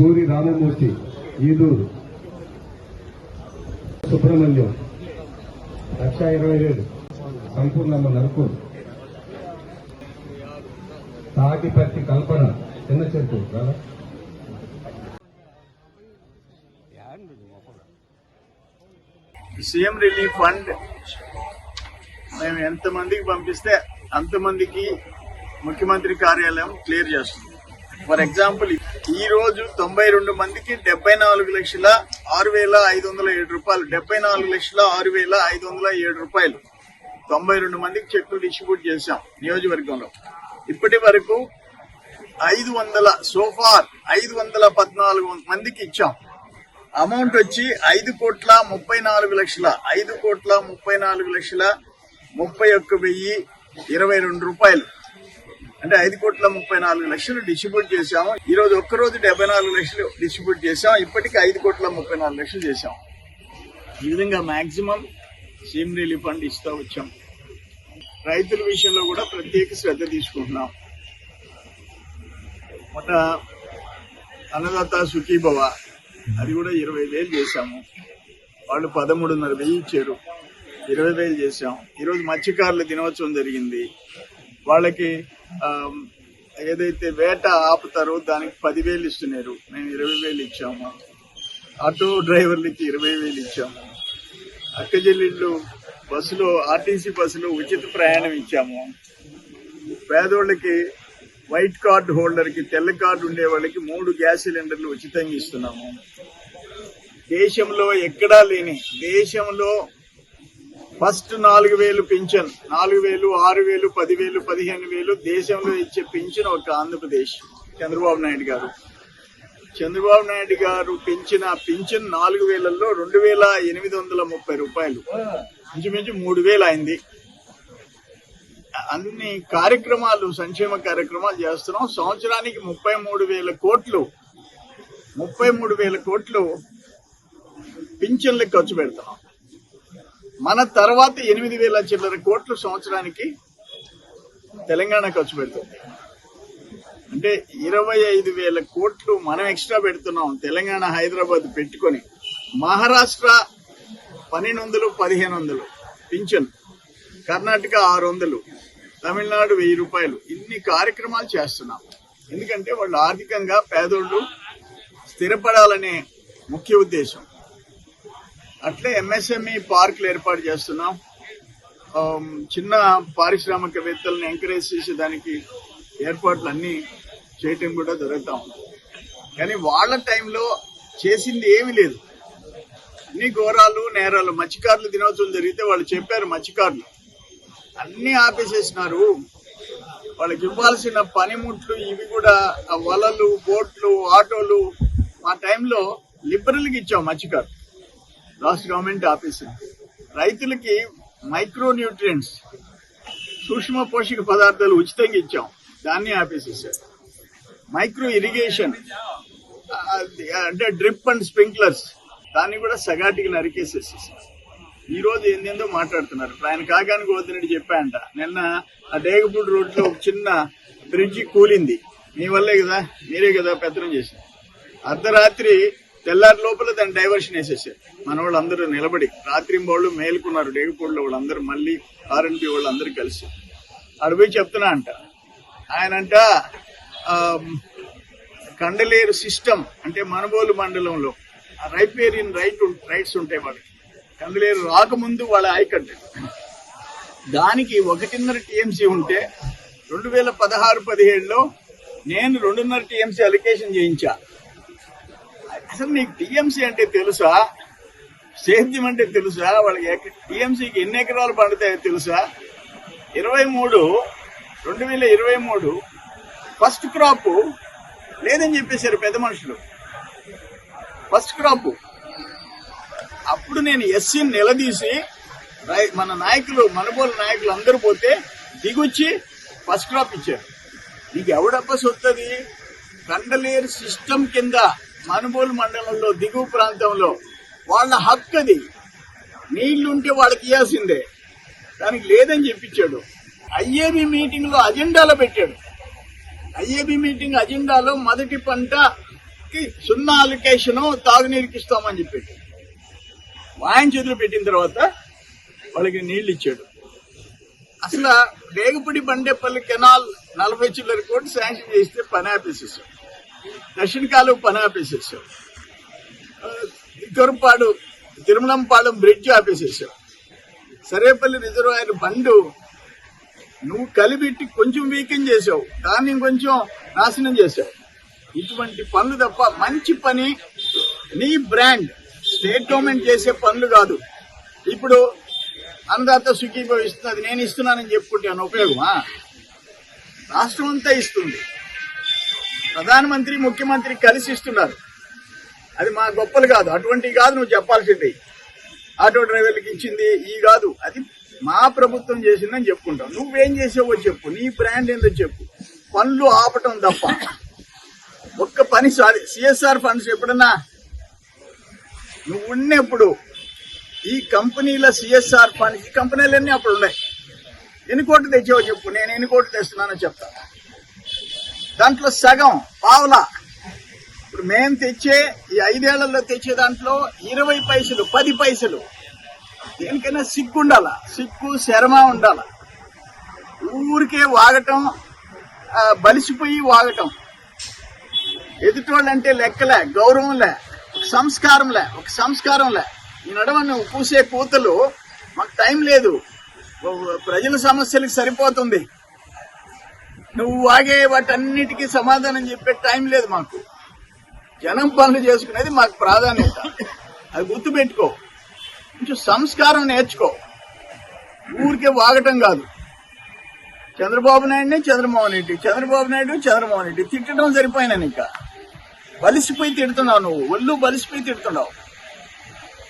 సూరి రామమూర్తి ఈదూరు. సుబ్రహ్మణ్యం. లక్ష ఇరవై ఏడు సంపూర్ణమ్మ నరుకూరు తాటిపత్తి కల్పన చిన్న చెట్టు. కదా సీఎం రిలీఫ్ ఫండ్ మేము ఎంతమందికి పంపిస్తే అంతమందికి ముఖ్యమంత్రి కార్యాలయం క్లియర్ చేస్తుంది. ఫర్ ఎగ్జాంపుల్ ఈ రోజు తొంభై రెండు మందికి డెబ్బై నాలుగు లక్షల ఆరు వేల ఐదు వందల ఏడు రూపాయలు డెబ్బై నాలుగు లక్షల ఆరు వేల ఐదు వందల ఏడు రూపాయలు. తొంభై రెండు మందికి చెక్లు డిస్ట్రిబ్యూట్ చేశాం నియోజకవర్గంలో. ఇప్పటి వరకు ఐదు వందల సోఫార్ ఐదు వందల పద్నాలుగు మందికి ఇచ్చాం. అమౌంట్ వచ్చి ఐదు కోట్ల ముప్పై నాలుగు లక్షల ఐదు కోట్ల ముప్పై నాలుగు లక్షల ముప్పై ఒక్క వెయ్యి ఇరవై రెండు రూపాయలు. అంటే ఐదు కోట్ల ముప్పై నాలుగు లక్షలు డిస్ట్రిబ్యూట్ చేశాము. ఈ రోజు ఒక్క రోజు డెబ్బై నాలుగు లక్షలు డిస్ట్రిబ్యూట్ చేశాం. ఇప్పటికి ఐదు కోట్ల ముప్పై నాలుగు లక్షలు చేశాం. ఈ విధంగా మాక్సిమం సీమ్ రిలీఫ్ ఫండ్ ఇస్తూ వచ్చాం. రైతుల విషయంలో కూడా ప్రత్యేక శ్రద్ధ తీసుకుంటున్నాం. మొన్న అన్నదాత సుఖీభవ అది కూడా ఇరవై వేలు చేశాము. వాళ్ళు పదమూడున్నర వెయ్యి ఇచ్చారు. ఇరవై వేలు చేశాం. ఈరోజు మత్స్యకారుల దినోత్సవం జరిగింది. వాళ్ళకి ఏదైతే వేట ఆపుతారో దానికి పదివేలు ఇస్తున్నారు. మేము ఇరవై వేలు ఇచ్చాము. ఆటో డ్రైవర్లకి ఇరవై వేలు ఇచ్చాము. అక్కచెల్లెళ్ళు బస్సులో ఆర్టీసీ బస్సులో ఉచిత ప్రయాణం ఇచ్చాము. పేదోళ్ళకి వైట్ కార్డు హోల్డర్కి తెల్ల కార్డు ఉండే వాళ్ళకి మూడు గ్యాస్ సిలిండర్లు ఉచితంగా ఇస్తున్నాము. దేశంలో ఎక్కడా లేని దేశంలో ఫస్ట్ నాలుగు వేలు పింఛన్ నాలుగు వేలు ఆరు వేలు పదివేలు పదిహేను వేలు దేశంలో ఇచ్చే పింఛన్ ఒక ఆంధ్రప్రదేశ్. చంద్రబాబు నాయుడు గారు. చంద్రబాబు నాయుడు గారు పెంచిన పింఛన్ నాలుగు వేలలో రెండు వేల ఎనిమిది వందల ముప్పై రూపాయలు. ఇంచుమించు మూడు వేలు అయింది. అన్ని కార్యక్రమాలు సంక్షేమ కార్యక్రమాలు చేస్తున్నాం. సంవత్సరానికి ముప్పై మూడు వేల కోట్లు ముప్పై మూడు వేల కోట్లు పింఛన్లకు ఖర్చు పెడుతున్నాం. మన తర్వాత ఎనిమిది వేల చిల్లర కోట్లు సంవత్సరానికి తెలంగాణ ఖర్చు పెడుతుంది. అంటే ఇరవై ఐదు వేల కోట్లు మనం ఎక్స్ట్రా పెడుతున్నాం తెలంగాణ హైదరాబాద్ పెట్టుకొని. మహారాష్ట్ర పన్నెండు వందలు పదిహేను వందలు పింఛన్ కర్ణాటక ఆరు వందలు తమిళనాడు వెయ్యి రూపాయలు. ఇన్ని కార్యక్రమాలు చేస్తున్నాం. ఎందుకంటే వాళ్ళు ఆర్థికంగా పేదోళ్ళు స్థిరపడాలనే ముఖ్య ఉద్దేశం. అట్లే ఎంఎస్ఎంఈ పార్కులు ఏర్పాటు చేస్తున్నాం. చిన్న పారిశ్రామికవేత్తలను ఎంకరేజ్ చేసే దానికి ఏర్పాట్లు అన్ని చేయటం కూడా జరుగుతూ ఉంది. కానీ వాళ్ళ టైంలో చేసింది ఏమీ లేదు. అన్ని ఘోరాలు నేరాలు మత్స్యకారుల దినోత్సవం జరిగితే వాళ్ళు చెప్పారు మత్స్యకారులు. అన్ని ఆపేసేసినారు. వాళ్ళకి ఇవ్వాల్సిన పనిముట్లు ఇవి కూడా వలలు బోట్లు ఆటోలు మా టైంలో లిబరల్కి ఇచ్చాం మత్స్యకారులు. లాస్ట్ గవర్నమెంట్ ఆపేసింది రైతులకి మైక్రో న్యూట్రియంట్స్ సూక్ష్మ పోషక పదార్థాలు ఉచితంగా ఇచ్చాం. దాన్ని ఆపేసేసారు. మైక్రో ఇరిగేషన్ అంటే డ్రిప్ అండ్ స్ప్రింక్లర్స్ దాన్ని కూడా సగాటికి నరికేసేసేసారు. ఈ రోజు ఏందేందో మాట్లాడుతున్నారు. ఆయన కాకానికి వద్దని చెప్పాయంట నిన్న ఆ డేగపూడి రోడ్లో ఒక చిన్న బ్రిడ్జి కూలింది. మీ వల్లే కదా మీరే కదా పెత్తనం చేసింది అర్ధరాత్రి తెల్లారి లోపల దాన్ని డైవర్షన్ వేసేసారు. మన వాళ్ళందరూ నిలబడి రాత్రి వాళ్ళు మేలుకున్నారు. డేగపూడిలో వాళ్ళందరూ మళ్ళీ ఆర్ఎన్బి వాళ్ళందరూ కలిసి. ఆడ పోయి చెప్తున్నా అంట. ఆయనంట కండలేరు సిస్టమ్ అంటే మనబోలు మండలంలో రైపేరియన్ రైట్ రైట్స్ ఉంటాయి వాళ్ళకి. కండలేరు రాకముందు వాళ్ళ ఆయకట్టు దానికి ఒకటిన్నర టీఎంసీ ఉంటే రెండు వేల పదహారు పదిహేడులో నేను రెండున్నర టీఎంసీ అలికేషన్ చేయించా. అసలు నీకు టీఎంసీ అంటే తెలుసా? సేద్యం అంటే తెలుసా? వాళ్ళకి టీఎంసీకి ఎన్ని ఎకరాలు పండుతాయో తెలుసా? ఇరవై మూడు రెండు వేల ఇరవై మూడు ఫస్ట్ క్రాప్ లేదని చెప్పేశారు పెద్ద మనుషులు. First crop. అప్పుడు నేను ఎస్సీ నిలదీసి మన నాయకులు మనబోలు నాయకులు అందరూ పోతే దిగొచ్చి ఫస్ట్ క్రాప్ ఇచ్చారు. నీకు ఎవడప్ప సొత్తది? కండలేరు సిస్టమ్ కింద మనుబోలు మండలంలో దిగువ ప్రాంతంలో వాళ్ళ హక్కు అది నీళ్ళుంటే వాళ్ళకి ఇవ్వాల్సిందే దానికి లేదని చెప్పించాడు. ఐఏబి మీటింగ్లో అజెండాలో పెట్టాడు. ఐఏబి మీటింగ్ అజెండాలో మొదటి పంటకి సున్నా అలికేషన్ తాగునీరుకి ఇస్తామని చెప్పాడు. వాయన చేతులు పెట్టిన తర్వాత వాళ్ళకి నీళ్ళు ఇచ్చాడు. అసలు వేగపూడి బండేపల్లి కెనాల్ నలభై చిల్లర కోట్లు శాంక్షన్ చేస్తే పని ఆపేసేసాం దక్షిణకాలు పని ఆపేసేసాం. ఇక్కరపాడు తిరుమలంపాడు బ్రిడ్జ్ ఆపేసేసాం. సరేపల్లి రిజర్వాయర్ బండు నువ్వు కలిపెట్టి కొంచెం వీకెన్ చేసావు. దాన్ని కొంచెం నాశనం చేసావు. ఇటువంటి పనులు తప్ప మంచి పని నీ బ్రాండ్ స్టేట్ గవర్నమెంట్ చేసే పనులు కాదు. ఇప్పుడు అన్నదాత సుఖీభవిస్తుంది నేను ఇస్తున్నానని చెప్పుకుంటాను ఉపయోగమా? రాష్ట్రం అంతా ఇస్తుంది. ప్రధానమంత్రి ముఖ్యమంత్రి కలిసి ఇస్తున్నారు. అది మా గొప్పలు కాదు. అటువంటివి కాదు నువ్వు చెప్పాల్సింది. ఆటో డ్రైవర్లకు ఇచ్చింది ఈ కాదు. అది మా ప్రభుత్వం చేసిందని చెప్పుకుంటావు నువ్వేం చేసావో చెప్పు. నీ బ్రాండ్ ఏందో చెప్పు. పనులు ఆపటం తప్ప. ఒక్క పని సారి సిఎస్ఆర్ ఫండ్స్ ఎప్పుడన్నా? నువ్వు ఉన్నప్పుడు ఈ కంపెనీల సిఎస్ఆర్ ఫండ్స్ ఈ కంపెనీలన్నీ అప్పుడు ఉన్నాయి ఎన్ని కోట్లు తెచ్చావో చెప్పు. నేను ఎన్ని కోట్లు తెస్తున్నానో చెప్తాను దాంట్లో సగం పావులా. ఇప్పుడు మేము తెచ్చే ఈ ఐదేళ్ళలో తెచ్చే దాంట్లో ఇరవై పైసలు పది పైసలు. దేనికైనా సిగ్గు ఉండాల సిగ్గు శరమ ఉండాల. ఊరికే వాగటం బలిసిపోయి వాగటం. ఎదుటోళ్ళంటే లెక్కలే గౌరవంలే ఒక సంస్కారంలే ఒక సంస్కారంలే. ఈ నడవ నువ్వు పూసే కూతలు మాకు టైం లేదు. ప్రజల సమస్యలకు సరిపోతుంది. నువ్వు వాగే వాటన్నిటికీ సమాధానం చెప్పే టైం లేదు మాకు. జనం పనులు చేసుకునేది మాకు ప్రాధాన్యత. అది గుర్తుపెట్టుకో. కొంచెం సంస్కారం నేర్చుకో. ఊరికే వాగటం కాదు. చంద్రబాబు నాయుడిని చంద్రమోహన్ రెడ్డి చంద్రబాబు నాయుడు చంద్రమోహన్ రెడ్డి. తిట్టడం సరిపోయినాను ఇంకా. బలిసిపోయి తిడుతున్నావు నువ్వు. ఒళ్ళు బలిసిపోయి తిడుతున్నావు.